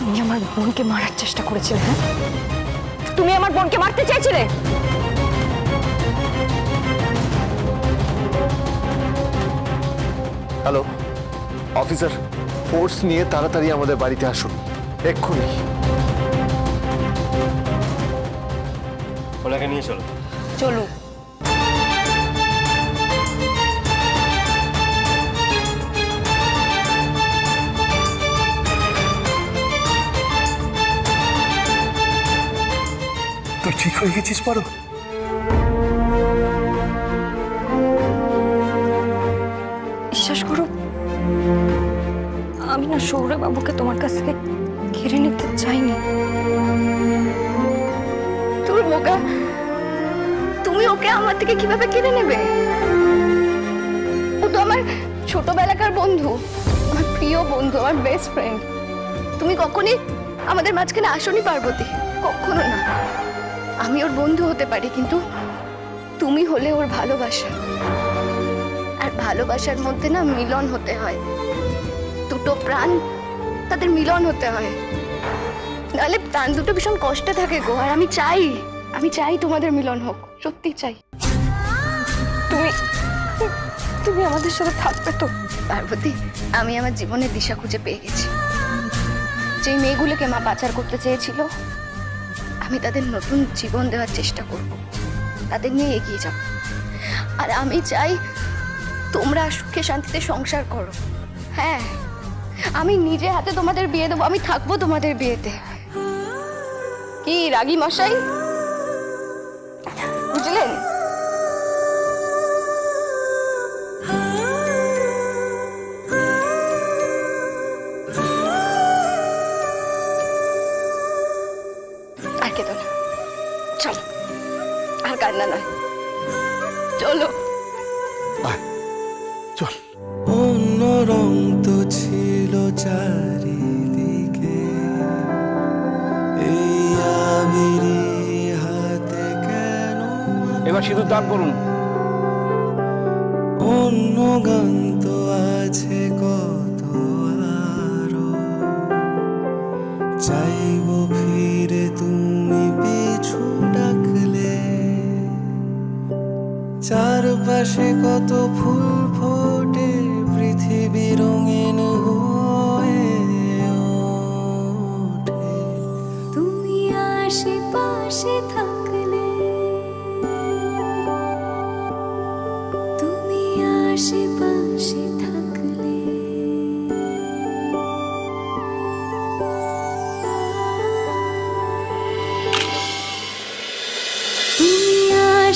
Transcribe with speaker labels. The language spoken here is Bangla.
Speaker 1: তুমি আমার বোনকে মারার চেষ্টা করেছিলে হ্যাঁ? তুমি আমার বোনকে মারতে চাইছিলে
Speaker 2: হ্যালো অফিসার ফোর্স নিয়ে তাড়াতাড়ি আমাদের বাড়িতে আসুন এক্ষুনি।
Speaker 3: ওনাকে নিয়ে চলো।
Speaker 1: চলুন।
Speaker 2: ঠিক হয়ে গেছিস পারো
Speaker 1: বিশ্বাস করো, আমি না সৌরভ বাবুকে তোমার কাছ থেকে কেড়ে নিতে চাইনি।
Speaker 4: তোর বোকা, তুমি ওকে আমার থেকে কীভাবে কিনে নেবে? ও তো আমার ছোটবেলাকার বন্ধু, আমার প্রিয় বন্ধু, আমার বেস্ট ফ্রেন্ড তুমি কখনই আমাদের মাঝখানে আসনি, পার্বতী, কখনো না। আমি ওর বন্ধু হতে পারি, কিন্তু তুমি হলে ওর ভালোবাসা। আর ভালোবাসার মধ্যে না মিলন হতে হয়। দুটো প্রাণ তাদের মিলন হতে হয়। নাহলে প্রাণ দুটো ভীষণ কষ্টে থাকে গো, আর আমি চাই আমি চাই তোমাদের মিলন হোক, সত্যি চাই।
Speaker 1: তুমি তুমি আমাদের সাথে থাকবে তো।
Speaker 4: পার্বতী, আমি আমার জীবনের দিশা খুঁজে পেয়ে গেছি। যেই মেয়েগুলোকে মা পাচার করতে চেয়েছিল আমি তাদের নতুন জীবন দেওয়ার চেষ্টা করব। তাদের নিয়ে এগিয়ে যাব আর আমি চাই তোমরা সুখে শান্তিতে সংসার করো। হ্যাঁ আমি নিজে হাতে তোমাদের বিয়ে দেবো, আমি থাকব তোমাদের বিয়েতে। কি, রাগি মশাই? কেঁদো না। চলো আর কান্না নয়। চলো।
Speaker 2: চল।
Speaker 5: অন্য রং তো ছিল চারিদিকে। এই আবিরি হাতে কেন
Speaker 6: এবার সিঁদুর দান করুন।
Speaker 5: অন্য গান চারপাশে কত ফুল ফোটে পৃথিবী রঙিন হয়ে
Speaker 7: তুমি আশেপাশে থাকলে তুমি আশেপাশে